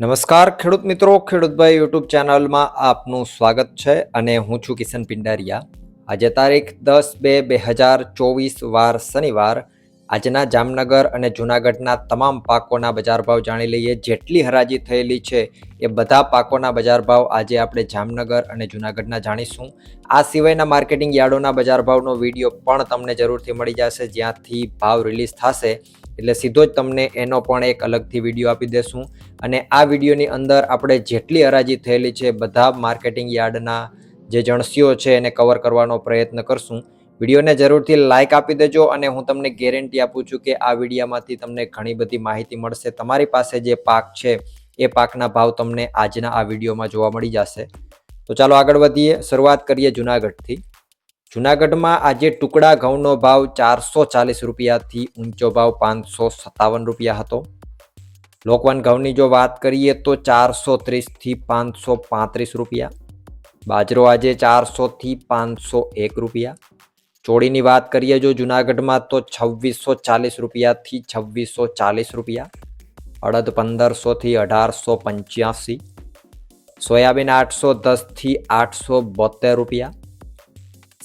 નમસ્કાર, ખેડૂત મિત્રો. ખેડૂતભાઈ યુટ્યુબ ચેનલમાં આપનું સ્વાગત છે અને હું છું કિશન પિંડારિયા. આજે તારીખ દસ બે બે હજાર ચોવીસ વાર શનિવાર. આજના જામનગર અને જૂનાગઢના તમામ પાકોના બજાર ભાવ જાણી લઈએ. જેટલી હરાજી થયેલી છે એ બધા પાકોના બજાર ભાવ આજે આપણે જામનગર અને જૂનાગઢના જાણીશું. આ સિવાયના માર્કેટિંગ યાર્ડોના બજાર ભાવનો વીડિયો પણ તમને જરૂરથી મળી જશે. જ્યાંથી ભાવ રિલીઝ થશે. એટલે સીધો જ તમને એનો પણ એક અલગથી વીડિયો આપી દેશું. અને આ વિડીયોની અંદર આપણે જેટલી હરાજી થયેલી છે, બધા માર્કેટિંગ યાર્ડના જે જણસીઓ છે એને કવર કરવાનો પ્રયત્ન કરશું. વિડીયોને જરૂરથી લાઇક આપી દેજો અને હું તમને ગેરંટી આપું છું કે આ વિડીયામાંથી તમને ઘણી બધી માહિતી મળશે. તમારી પાસે જે પાક છે, એ પાકના ભાવ તમને આજના આ વિડીયોમાં જોવા મળી જશે. તો ચાલો આગળ વધીએ. શરૂઆત કરીએ જુનાગઢથી. જુનાગઢમાં આજે ટુકડા ઘઉંનો ભાવ ચારસો ચાલીસ રૂપિયાથી ઊંચો ભાવ પાંચસો સત્તાવન રૂપિયા હતો. લોકવન ઘઉંની જો વાત કરીએ તો ચારસો ત્રીસથી પાંચસો પાંત્રીસ રૂપિયા. બાજરો આજે ચારસોથી પાંચસો એક રૂપિયા. ચોળીની વાત કરીએ જો જુનાગઢમાં તો છવ્વીસો ચાલીસ રૂપિયાથી છવ્વીસો ચાલીસ રૂપિયા. અડદ પંદરસોથી અઢારસો પંચ્યાસી. સોયાબીન આઠસો દસથી આઠસો બોતેર રૂપિયા.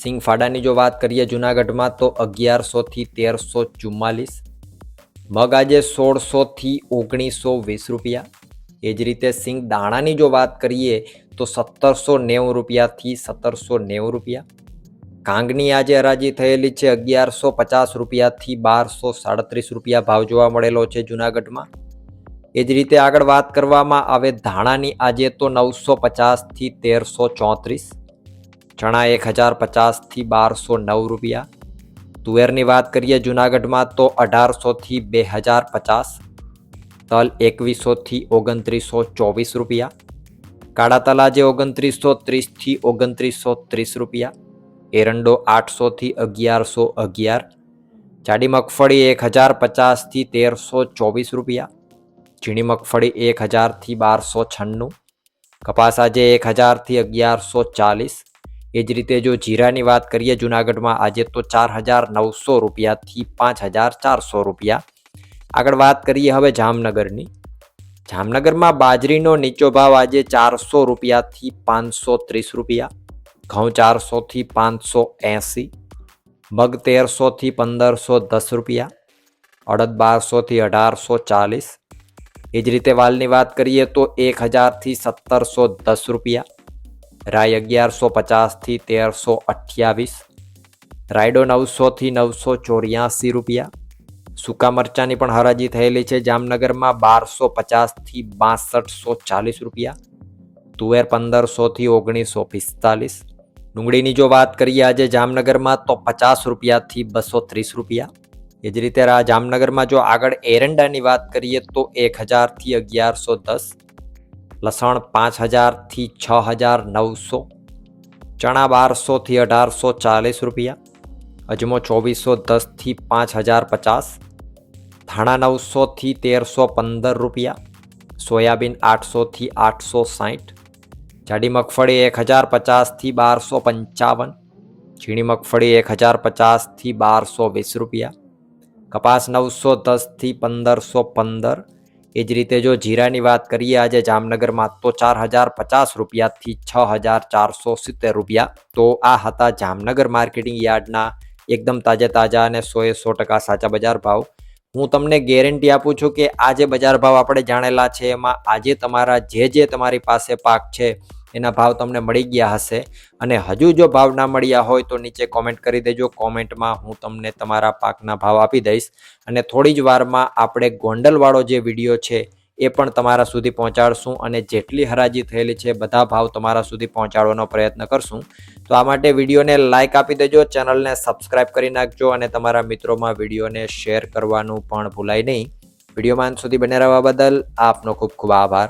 સિંગફાડાની જો વાત કરીએ જુનાગઢમાં, તો અગિયારસોથી તેરસો ચુમ્માલીસ, મગ આજે સોળસોથી ઓગણીસો વીસ રૂપિયા. એ જ રીતે સિંગ દાણાની જો વાત કરીએ, તો સત્તરસો નેવું રૂપિયાથી સત્તરસો નેવું રૂપિયા. કાંગની આજે હરાજી થયેલી છે અગિયારસો પચાસ રૂપિયાથી બારસો સાડત્રીસ રૂપિયા ભાવ જોવા મળેલો છે જુનાગઢમાં. એ જ રીતે આગળ વાત કરવામાં આવે ધાણાની આજે તો નવસો પચાસથી તેરસો ચોત્રીસ. ચણા એક હજાર પચાસથી બારસો નવ રૂપિયા. તુવેરની વાત કરીએ જુનાગઢમાં તો અઢારસોથી બે હજાર પચાસ, તલ એકવીસોથી ઓગણત્રીસો ચોવીસ રૂપિયા કાળા તલ આજે ઓગણત્રીસો ત્રીસથી ઓગણત્રીસો ત્રીસ રૂપિયા, એરંડો આઠસોથી અગિયારસો અગિયાર, જાડી મગફળી એક હજાર પચાસથી તેરસો ચોવીસ રૂપિયા, ઝીણી મગફળી એક હજારથી બારસો છન્નું, કપાસ આજે એક હજારથી અગિયારસો ચાલીસ એ જ રીતે જો જીરાની વાત કરીએ, જુનાગઢમાં આજે તો ચાર હજાર નવસો રૂપિયાથી પાંચ હજાર ચારસો રૂપિયા. આગળ વાત કરીએ હવે જામનગરની. જામનગરમાં બાજરીનો નીચો ભાવ આજે ચારસો રૂપિયાથી પાંચસો ત્રીસ રૂપિયા, ઘઉં ચારસોથી પાંચસો એંસી, મગ તેરસોથી પંદરસો દસ રૂપિયા, અડદ બારસોથી અઢારસો ચાલીસ. એ જ રીતે વાલની વાત કરીએ તો એક હજારથી સત્તરસો દસ રૂપિયા. રાય અગિયારસો પચાસથી તેરસો અઠ્યાવીસ. રાયડો નવસોથી નવસો ચોર્યાસી રૂપિયા. સૂકા મરચાંની પણ હરાજી થયેલી છે જામનગરમાં બારસો પચાસથી બાસઠસો ચાલીસ રૂપિયા. તુવેર પંદરસોથી ઓગણીસો પિસ્તાલીસ. ડુંગળીની જો વાત કરીએ આજે જામનગરમાં તો પચાસ રૂપિયાથી બસો ત્રીસ રૂપિયા. એ જ રીતે જામનગરમાં જો આગળ એરંડાની વાત કરીએ તો એક હજારથી અગિયારસો દસ. લસણ પાંચ હજારથી છ હજાર નવસો, ચણા બારસોથી અઢારસો ચાલીસ રૂપિયા, અજમો ચોવીસો દસથી પાંચ હજાર પચાસ, ધાણા નવસોથી તેરસો પંદર રૂપિયા, સોયાબીન આઠસોથી આઠસો સાઠ, જાડી મગફળી એક હજાર પચાસથી બારસો પંચાવન, ઝીણી મગફળી એક હજાર પચાસથી બારસો વીસ રૂપિયા, કપાસ નવસો દસથી પંદરસો પંદર એ જ રીતે જો જીરાની વાત કરીએ, આજે જામનગરમાં તો ચાર હજાર પચાસ રૂપિયાથી છ હજાર ચારસો સિત્તેર રૂપિયા. તો આ હતા જામનગર માર્કેટિંગ યાર્ડના એકદમ તાજા તાજા અને સોએ સો ટકા સાચા બજાર ભાવ. હું તમને ગેરંટી આપું છું કે આ જે બજાર ભાવ આપણે જાણેલા છે, એમાં આજે તમારા જે જે તમારી પાસે પાક છે એના ભાવ તમને મળી ગયા હશે. અને હજુ જો ભાવ ના મળ્યા હોય તો નીચે કોમેન્ટ કરી દેજો. કોમેન્ટમાં હું તમને તમારા પાકના ભાવ આપી દઈશ. અને થોડી જ વારમાં આપણે ગોંડલવાળો જે વીડિયો છે એ પણ તમારા સુધી પહોંચાડશું અને જેટલી હરાજી થયેલી છે બધા ભાવ તમારા સુધી પહોંચાડવાનો પ્રયત્ન કરશું. તો આ માટે વિડીયોને લાઇક આપી દેજો, ચેનલને સબસ્ક્રાઇબ કરી નાખજો અને તમારા મિત્રોમાં વિડીયોને શેર કરવાનું પણ ભૂલાય નહીં. વિડીયોમાં સુધી બને રહેવા બદલ આપનો ખૂબ ખૂબ આભાર.